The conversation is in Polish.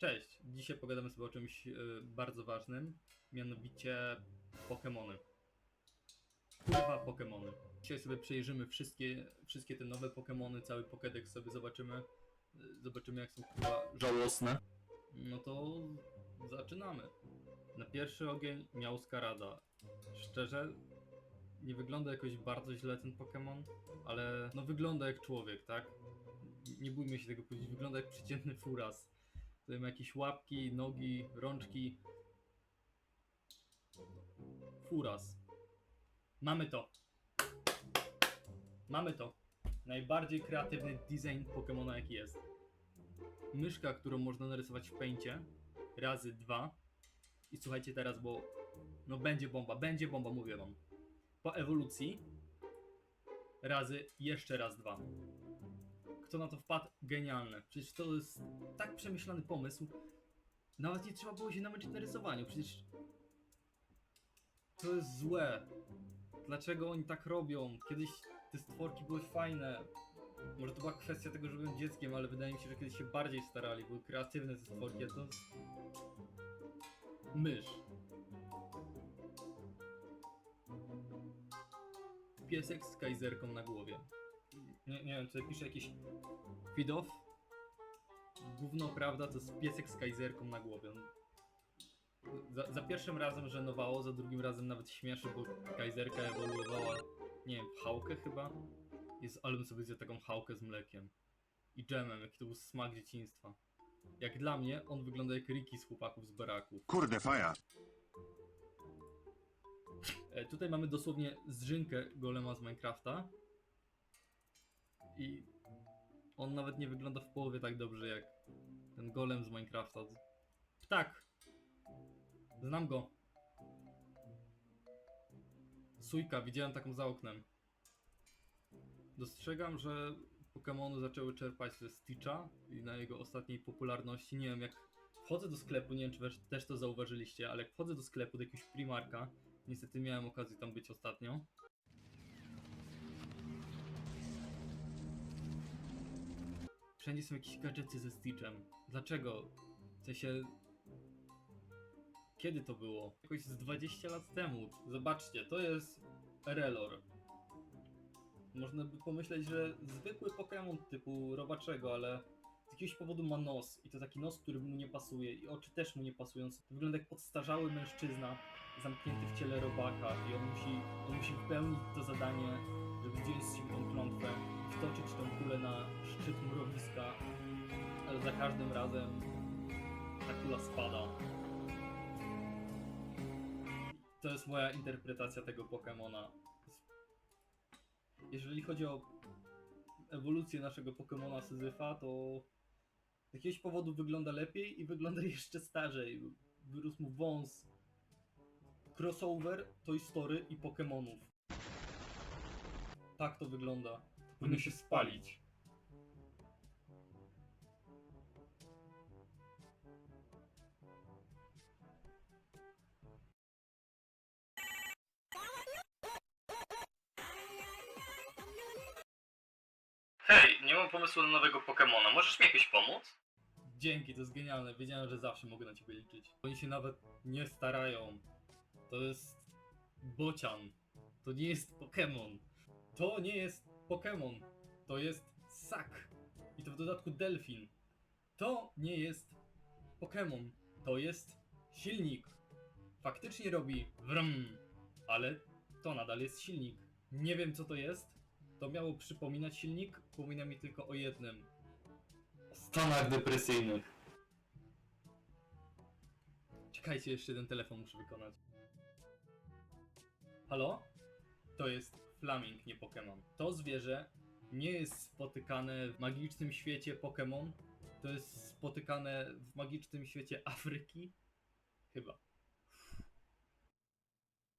Cześć, dzisiaj pogadamy sobie o czymś e, bardzo ważnym, mianowicie Pokémony. Kurwa Pokémony. Dzisiaj sobie przejrzymy wszystkie, wszystkie te nowe Pokémony, cały Pokédex sobie zobaczymy. E, Zobaczymy jak są kurwa żałosne. No to zaczynamy. Na pierwszy ogień miał Skarada. Szczerze, nie wygląda jakoś bardzo źle ten Pokémon, ale no wygląda jak człowiek, tak? Nie bójmy się tego powiedzieć, wygląda jak przeciętny furas. Tutaj ma jakieś łapki, nogi, rączki. Furas. Mamy to. Mamy to. Najbardziej kreatywny design Pokemona jaki jest. Myszka, którą można narysować w pęcie. Razy dwa. I słuchajcie teraz, bo no będzie bomba, będzie bomba, mówię wam. Po ewolucji razy jeszcze raz dwa. Kto na to wpadł? Genialne. Przecież to jest tak przemyślany pomysł. Nawet nie trzeba było się namęczyć na. Przecież to jest złe. Dlaczego oni tak robią? Kiedyś te stworki były fajne. Może to była kwestia tego, że byłem dzieckiem, ale wydaje mi się, że kiedyś się bardziej starali. Były kreatywne te stworki, a to. Mysz. Piesek z kajzerką na głowie. Nie, nie wiem, tutaj pisze jakiś Fidow. Gówno prawda to jest piesek z kajzerką na głowie. Za, za pierwszym razem żenowało, za drugim razem nawet śmieszy, bo kajzerka ewoluowała, nie wiem, w hałkę chyba. Jest, ale bym sobie zjadł taką hałkę z mlekiem. I dżemem, jaki to był smak dzieciństwa. Jak dla mnie, on wygląda jak Ricky z chłopaków z baraków. Kurde, faja. E, tutaj mamy dosłownie zżynkę golema z Minecrafta. I on nawet nie wygląda w połowie tak dobrze jak ten golem z Minecrafta. Ptak! Znam go. Sójka, widziałem taką za oknem. Dostrzegam, że Pokémony zaczęły czerpać ze Stitcha i na jego ostatniej popularności. Nie wiem, jak wchodzę do sklepu, nie wiem czy też to zauważyliście, ale jak wchodzę do sklepu, do jakiegoś Primarka, niestety miałem okazję tam być ostatnio. Wszędzie są jakieś gadżety ze Stitchem. Dlaczego? W sensie... Kiedy to było? Jakoś z 20 lat temu. Zobaczcie, to jest Relor. Można by pomyśleć, że zwykły Pokémon typu robaczego, ale z jakiegoś powodu ma nos. I to taki nos, który mu nie pasuje. I oczy też mu nie pasują. Wygląda jak podstarzały mężczyzna zamknięty w ciele robaka. I on musi, on musi wypełnić to zadanie, zdjąć z siebie tą klątwę, wtoczyć tą kulę na szczyt mrowiska. Ale za każdym razem ta kula spada. To jest moja interpretacja tego Pokemona. Jeżeli chodzi o ewolucję naszego Pokemona Syzyfa, to z jakiegoś powodu wygląda lepiej i wygląda jeszcze starzej. Wyrósł mu wąs. Crossover, Toy Story i Pokemonów. Tak to wygląda. Powinno się spalić. Hej, nie mam pomysłu na nowego Pokemona. Możesz mi jakoś pomóc? Dzięki, to jest genialne. Wiedziałem, że zawsze mogę na ciebie liczyć. Oni się nawet nie starają. To jest bocian. To nie jest Pokémon. To nie jest Pokémon. To jest sak. I to w dodatku delfin. To nie jest Pokémon. To jest silnik. Faktycznie robi wrum, ale to nadal jest silnik. Nie wiem co to jest. To miało przypominać silnik. Przypomina mi tylko o jednym. O stanach depresyjnych. Czekajcie, jeszcze jeden telefon muszę wykonać. Halo? To jest flaming, nie Pokémon. To zwierzę nie jest spotykane w magicznym świecie Pokémon. To jest spotykane w magicznym świecie Afryki. Chyba.